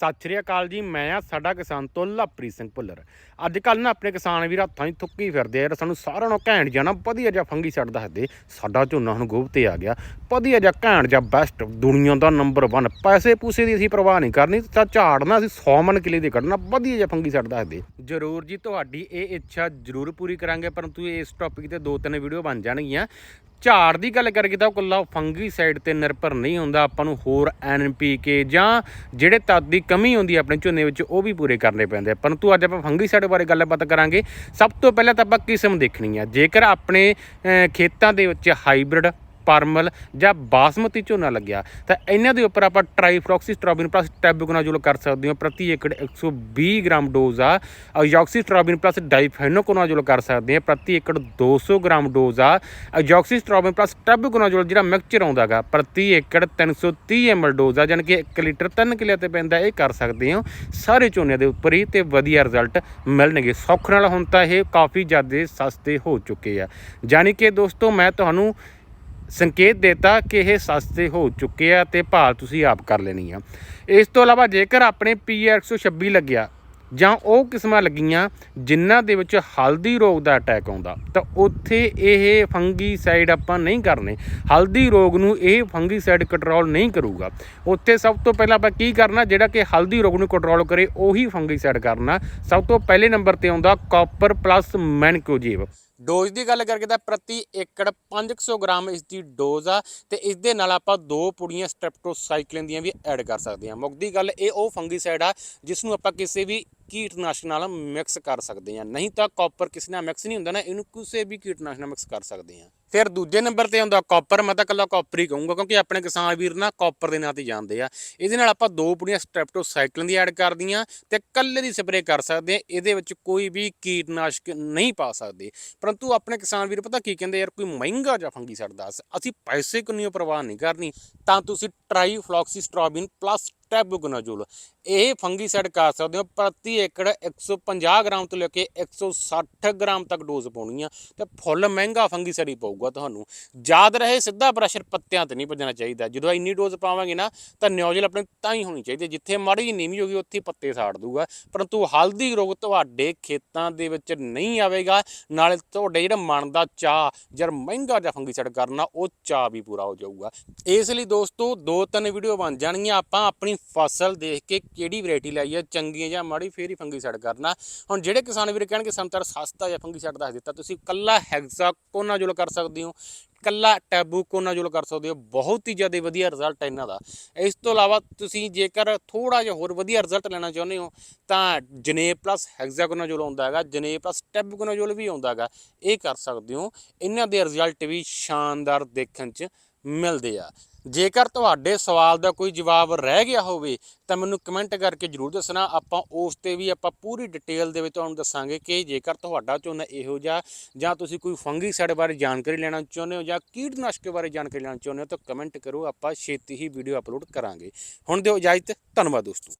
ਸਤਿ ਸ਼੍ਰੀ ਅਕਾਲ ਜੀ, ਮੈਂ ਆ ਸਾਡਾ ਕਿਸਾਨ ਤੋਂ ਲਵਪ੍ਰੀਤ ਸਿੰਘ ਭੁੱਲਰ। ਅੱਜ ਕੱਲ ਨਾ ਆਪਣੇ ਕਿਸਾਨ ਵੀਰ ਹੱਥਾਂ 'ਚ ਥੁੱਕੀ ਫਿਰਦੇ ਆ ਯਾਰ ਸਾਨੂੰ ਸਾਰਿਆਂ ਨੂੰ ਘੈਂਟ ਜਾਣਾ ਵਧੀਆ ਜਿਹਾ ਫੰਗੀ ਛੱਡ ਦੱਸਦੇ ਸਾਡਾ ਝੋਨਾ ਹੁਣ ਗੋਭ ਤੇ ਆ ਗਿਆ। ਵਧੀਆ ਜਿਹਾ ਘੈਂਟ ਜਿਹਾ ਬੈਸਟ ਦੁਨੀਆ ਦਾ ਨੰਬਰ 1 ਪੈਸੇ ਪੂਸੇ ਦੀ ਅਸੀਂ ਪਰਵਾਹ ਨਹੀਂ ਕਰਨੀ, ਤਾਂ ਝਾੜਨਾ ਅਸੀਂ 100 ਮਨ ਕਿਲੇ ਦੇ ਕੱਢਣਾ, ਵਧੀਆ ਜਿਹਾ ਫੰਗੀ ਛੱਡ ਦੱਸਦੇ ਜਰੂਰ ਜੀ, ਤੁਹਾਡੀ ਇਹ ਇੱਛਾ ਜਰੂਰ ਪੂਰੀ ਕਰਾਂਗੇ, ਪਰੰਤੂ ਇਸ ਟੌਪਿਕ ਤੇ ਦੋ ਤਿੰਨ ਵੀਡੀਓ ਬਣ ਜਾਣਗੀਆਂ। ਝਾੜ ਦੀ ਗੱਲ ਕਰੀਏ ਤਾਂ ਕੁੱਲਾ ਫੰਗੀ ਸਾਈਡ ਤੇ ਨਿਰਭਰ ਨਹੀਂ ਹੁੰਦਾ, ਆਪਾਂ ਨੂੰ ਹੋਰ ਐਨਪੀਕੇ ਜਾਂ ਜਿਹੜੇ ਤੱਤ ਦੀ ਕਮੀ ਹੁੰਦੀ ਹੈ ਆਪਣੇ ਝੋਨੇ ਵਿੱਚ, ਉਹ ਵੀ ਪੂਰੇ ਕਰਨੇ ਪੈਂਦੇ ਆ। ਪਰੰਤੂ ਅੱਜ ਆਪਾਂ ਫੰਗੀ ਸਾਈਡ ਬਾਰੇ ਗੱਲਬਾਤ ਕਰਾਂਗੇ। ਸਭ ਤੋਂ ਪਹਿਲਾਂ ਤਾਂ ਆਪਾਂ ਕਿਸਮ ਦੇਖਣੀ ਆ। ਜੇਕਰ ਆਪਣੇ ਖੇਤਾਂ ਦੇ ਵਿੱਚ ਹਾਈਬ੍ਰਿਡ ਪਰਮਲ ਜਾਂ ਬਾਸਮਤੀ ਝੋਨਾ ਲੱਗਿਆ, ਤਾਂ ਇਹਨਾਂ ਦੇ ਉੱਪਰ ਆਪਾਂ ਟ੍ਰਾਈਫਲੋਕਸੀਸਟ੍ਰੋਬਿਨ ਪਲੱਸ ਟੈਬੂਕੋਨਾਜ਼ੋਲ ਕਰ ਸਕਦੇ ਹੋ। ਪ੍ਰਤੀ ਏਕੜ 120 ਗ੍ਰਾਮ ਡੋਜ਼ ਆ। ਅਜੌਕਸੀਸਟ੍ਰੋਬਿਨ ਪਲੱਸ ਡਾਈਫੈਨੋਕੋਨਾਜ਼ੋਲ ਕਰ ਸਕਦੇ ਹਾਂ। ਪ੍ਰਤੀ ਏਕੜ 200 ਗ੍ਰਾਮ ਡੋਜ਼ ਆ। ਅਜੌਕਸੀਸਟ੍ਰੋਬਿਨ ਪਲੱਸ ਟੈਬੂਕੋਨਾਜ਼ੋਲ ਜਿਹੜਾ ਮਿਕਸਚਰ ਆਉਂਦਾਗਾ ਪ੍ਰਤੀ ਏਕੜ 330 ml ਡੋਜ਼ ਆ। ਜਾਣੀ ਕਿ 1 ਲੀਟਰ 3 ਕਿਲੇ ਤੇ ਪੈਂਦਾ ਇਹ ਕਰ ਸਕਦੇ ਹੋ। ਸਾਰੇ ਝੋਨੇ ਦੇ ਉੱਪਰ ਹੀ ਤੇ ਵਧੀਆ ਰਿਜ਼ਲਟ ਮਿਲਣਗੇ। ਸੌਖ ਨਾਲ ਹੁਣ ਤਾਂ ਇਹ ਕਾਫੀ ਜ਼ਿਆਦਾ ਸਸਤੇ ਹੋ ਚੁੱਕੇ ਆ। ਜਾਣੀ ਕਿ ਦੋਸਤੋ, ਮੈਂ ਤੁਹਾਨੂੰ ਸੰਕੇਤ ਦੇਤਾ ਕਿ ਇਹ ਸਸਤੇ ਹੋ ਚੁੱਕੇ ਆ ਤੇ ਭਾਲ ਤੁਸੀਂ ਆਪ ਕਰ ਲੈਣੀ ਆ। ਇਸ ਤੋਂ ਇਲਾਵਾ ਜੇਕਰ ਆਪਣੇ ਪੀਆਰ 126 ਲੱਗਿਆ ਜਾਂ ਉਹ ਕਿਸਮਾਂ ਲੱਗੀਆਂ ਜਿਨ੍ਹਾਂ ਦੇ ਵਿੱਚ ਹਲਦੀ ਰੋਗ ਦਾ ਅਟੈਕ ਆਉਂਦਾ, ਤਾਂ ਉੱਥੇ ਇਹ ਫੰਗੀਸਾਈਡ ਆਪਾਂ ਨਹੀਂ ਕਰਨੇ। ਹਲਦੀ ਰੋਗ ਨੂੰ ਇਹ ਫੰਗੀਸਾਈਡ ਕੰਟਰੋਲ ਨਹੀਂ ਕਰੂਗਾ। ਉੱਥੇ ਸਭ ਤੋਂ ਪਹਿਲਾਂ ਆਪਾਂ ਕੀ ਕਰਨਾ, ਜਿਹੜਾ ਕਿ ਹਲਦੀ ਰੋਗ ਨੂੰ ਕੰਟਰੋਲ ਕਰੇ, ਉਹੀ ਫੰਗੀਸਾਈਡ ਕਰਨਾ। ਸਭ ਤੋਂ ਪਹਿਲੇ ਨੰਬਰ ਤੇ ਆਉਂਦਾ ਕਾਪਰ ਪਲੱਸ ਮੈਨਕੋਜੀਵ ਡੋਜ਼ ਦੀ ਗੱਲ ਕਰਕੇ ਤਾਂ ਪ੍ਰਤੀ ਏਕੜ 500 ਗ੍ਰਾਮ ਇਸ ਦੀ ਡੋਜ਼ ਆ ਤੇ ਇਸ ਦੇ ਨਾਲ ਆਪਾਂ ਦੋ ਪੁੜੀਆਂ ਸਟ੍ਰੈਪਟੋਸਾਈਕਲਿਨ ਦੀਆਂ ਵੀ ਐਡ ਕਰ ਸਕਦੇ ਹਾਂ। ਮੁੱਕਦੀ ਗੱਲ ਇਹ ਉਹ ਫੰਗੀਸਾਈਡ ਆ ਜਿਸ ਨੂੰ ਆਪਾਂ ਕਿਸੇ ਵੀ ਕੀਟਨਾਸ਼ਕ ਨਾਲ ਮਿਕਸ ਕਰ ਸਕਦੇ ਹਾਂ। ਨਹੀਂ ਤਾਂ ਕਾਪਰ ਕਿਸੇ ਨਾਲ ਮਿਕਸ ਨਹੀਂ ਹੁੰਦਾ ਨਾ, ਇਹਨੂੰ ਕਿਸੇ ਵੀ ਕੀਟਨਾਸ਼ਕ ਨਾਲ ਮਿਕਸ ਕਰ ਸਕਦੇ ਹਾਂ। ਫਿਰ ਦੂਜੇ ਨੰਬਰ ਤੇ ਆਉਂਦਾ ਕਾਪਰ, ਮੈਂ ਤਾਂ ਕੱਲਾ ਕਾਪਰ ਹੀ ਕਹੂੰਗਾ, ਕਿਉਂਕਿ ਆਪਣੇ ਕਿਸਾਨ ਵੀਰ ਨਾ ਕਾਪਰ ਦੇ ਨਾਂ ਤੇ ਜਾਣਦੇ ਆ। ਇਹਦੇ ਨਾਲ ਆਪਾਂ ਦੋ ਪੁੜੀਆਂ ਸਟ੍ਰੈਪਟੋਸਾਈਕਲਿਨ ਦੀ ਐਡ ਕਰਦੀਆਂ ਤੇ ਕੱਲੇ ਦੀ ਸਪਰੇਅ ਕਰ ਸਕਦੇ ਆ, ਇਹਦੇ ਵਿੱਚ ਕੋਈ ਵੀ ਕੀਟਨਾਸ਼ਕ ਨਹੀਂ ਪਾ ਸਕਦੇ। ਪਰੰਤੂ ਆਪਣੇ ਕਿਸਾਨ ਵੀਰ ਪਤਾ ਕੀ ਕਹਿੰਦੇ ਯਾਰ, ਕੋਈ ਮਹਿੰਗਾ ਜਾਂ ਫੰਗੀ ਦੱਸ, ਅਸੀਂ ਪੈਸੇ ਕਿੰਨੀ ਪਰਵਾਹ ਨਹੀਂ ਕਰਨੀ, ਤਾਂ ਤੁਸੀਂ ਟ੍ਰਾਈਫਲੋਕਸੀਸਟ੍ਰੋਬਿਨ ਪਲੱਸ ਟੈਬੂਗਨਾਜੋਲ ਇਹ ਫੰਗੀਸਾਈਡ ਕਰ ਸਕਦੇ ਹੋ, ਪ੍ਰਤੀ ਏਕੜ 150 ਗ੍ਰਾਮ ਤੋਂ ਲੈ ਕੇ 160 ਗ੍ਰਾਮ ਤੱਕ ਡੋਜ਼ ਪਾਉਣੀ ਆ, ਤੇ ਫੁੱਲ ਮਹਿੰਗਾ ਫੰਗੀਸਾਈਡ ਹੀ ਪਊਗਾ ਤੁਹਾਨੂੰ। ਯਾਦ ਰਹੇ ਸਿੱਧਾ ਪ੍ਰੈਸ਼ਰ ਪੱਤਿਆਂ ਤੇ ਨਹੀਂ ਭੱਜਣਾ ਚਾਹੀਦਾ। ਜਦੋਂ ਇੰਨੀ ਡੋਜ਼ ਪਾਵਾਂਗੇ ਨਾ, ਤਾਂ ਨਿਓਜ਼ਲ ਆਪਣੇ ਤਾਂ ਹੀ ਹੋਣੀ ਚਾਹੀਦੀ ਹੈ। ਜਿੱਥੇ ਮਾੜੀ ਨੀਵੀਂ ਹੋਗੀ ਉੱਥੇ ਪੱਤੇ ਸਾੜ ਦੂਗਾ ਪਰੰਤੂ ਹਲਦੀ ਰੋਗ ਤੁਹਾਡੇ ਖੇਤਾਂ ਦੇ ਵਿੱਚ ਨਹੀਂ ਆਵੇਗਾ, ਨਾਲੇ ਤੁਹਾਡੇ ਜਿਹੜਾ ਮਨ ਦਾ ਚਾਹ ਜਰ ਮਹਿੰਗਾ ਜਿਹਾ ਫੰਗੀਸਾਈਡ ਕਰਨਾ, ਉਹ ਚਾਹ ਵੀ ਪੂਰਾ ਹੋ ਜਾਊਗਾ। ਇਸ ਲਈ ਦੋਸਤੋ, ਦੋ ਤਿੰਨ ਵੀਡੀਓ ਬਣ ਜਾਣਗੀਆਂ, ਆਪਾਂ ਆਪਣੀ ਫਸਲ ਦੇਖ ਕੇ ਕਿਹੜੀ ਵੈਰਾਈਟੀ ਲਈ ਹੈ ਚੰਗੀ ਜਾਂ ਮਾੜੀ, ਫੇਰ ਹੀ ਫੰਗੀਸਾਈਡ ਕਰਨਾ। ਹੁਣ ਜਿਹੜੇ ਕਿਸਾਨ ਵੀਰ ਕਹਿਣਗੇ, ਸਾਨੂੰ ਸੰਤਰ ਸਸਤਾ ਜਾਂ ਫੰਗੀਸਾਈਡ ਦੱਸ ਦਿੱਤਾ। ਤੁਸੀਂ ਕੱਲਾ ਹੈਗਜ਼ਾਕੋਨਾਜ਼ੋਲ ਕਰ ਸਕਦੇ ਹੋ ਕੱਲਾ ਟੈਬੂਕੋਨਾਜ਼ੋਲ ਕਰ ਸਕਦੇ ਹੋ, ਬਹੁਤ ਹੀ ਜ਼ਿਆਦਾ ਵਧੀਆ ਰਿਜ਼ਲਟ ਹੈ ਇਹਨਾਂ ਦਾ। ਇਸ ਤੋਂ ਇਲਾਵਾ ਤੁਸੀਂ ਜੇਕਰ ਥੋੜਾ ਜਿਹਾ ਹੋਰ ਵਧੀਆ ਰਿਜ਼ਲਟ ਲੈਣਾ ਚਾਹੁੰਦੇ ਹੋ, ਤਾਂ ਜਨੇ ਪਲੱਸ ਹੈਗਜ਼ਾਕੋਨਾਜ਼ੋਲ ਆਉਂਦਾ ਹੈਗਾ ਜਨੇ ਪਲੱਸ ਟੈਬੂਕੋਨਾਜ਼ੋਲ ਵੀ ਆਉਂਦਾ ਹੈਗਾ। ਇਹ ਕਰ ਸਕਦੇ ਹੋ। ਇਹਨਾਂ ਦੇ ਰਿਜ਼ਲਟ ਵੀ ਸ਼ਾਨਦਾਰ ਦੇਖਣ 'ਚ ਮਿਲਦੇ ਆ। ਜੇਕਰ ਤੁਹਾਡੇ ਸਵਾਲ ਦਾ ਕੋਈ ਜਵਾਬ ਰਹਿ ਗਿਆ ਹੋਵੇ, ਤਾਂ ਮੈਨੂੰ ਕਮੈਂਟ ਕਰਕੇ ਜਰੂਰ ਦੱਸਣਾ। ਆਪਾਂ ਉਸ ਤੇ ਵੀ ਆਪਾਂ ਪੂਰੀ ਡਿਟੇਲ ਦੇ ਵਿੱਚ ਤੁਹਾਨੂੰ ਦੱਸਾਂਗੇ ਕਿ ਜੇਕਰ ਤੁਹਾਡਾ ਝੋਨਾ ਇਹੋ ਜਿਹਾ ਜਾਂ ਤੁਸੀਂ ਕੋਈ ਫੰਗੀਸਾਈਡ ਬਾਰੇ ਜਾਣਕਾਰੀ ਲੈਣਾ ਚਾਹੁੰਦੇ ਹੋ ਜਾਂ ਕੀਟਨਾਸ਼ਕ ਬਾਰੇ ਜਾਣਕਾਰੀ ਲੈਣਾ ਚਾਹੁੰਦੇ ਹੋ ਤਾਂ ਕਮੈਂਟ ਕਰੋ। ਆਪਾਂ ਛੇਤੀ ਹੀ ਵੀਡੀਓ ਅਪਲੋਡ ਕਰਾਂਗੇ। ਹੁਣ ਦਿਓ ਇਜਾਜ਼ਤ। ਧੰਨਵਾਦ ਦੋਸਤੋ।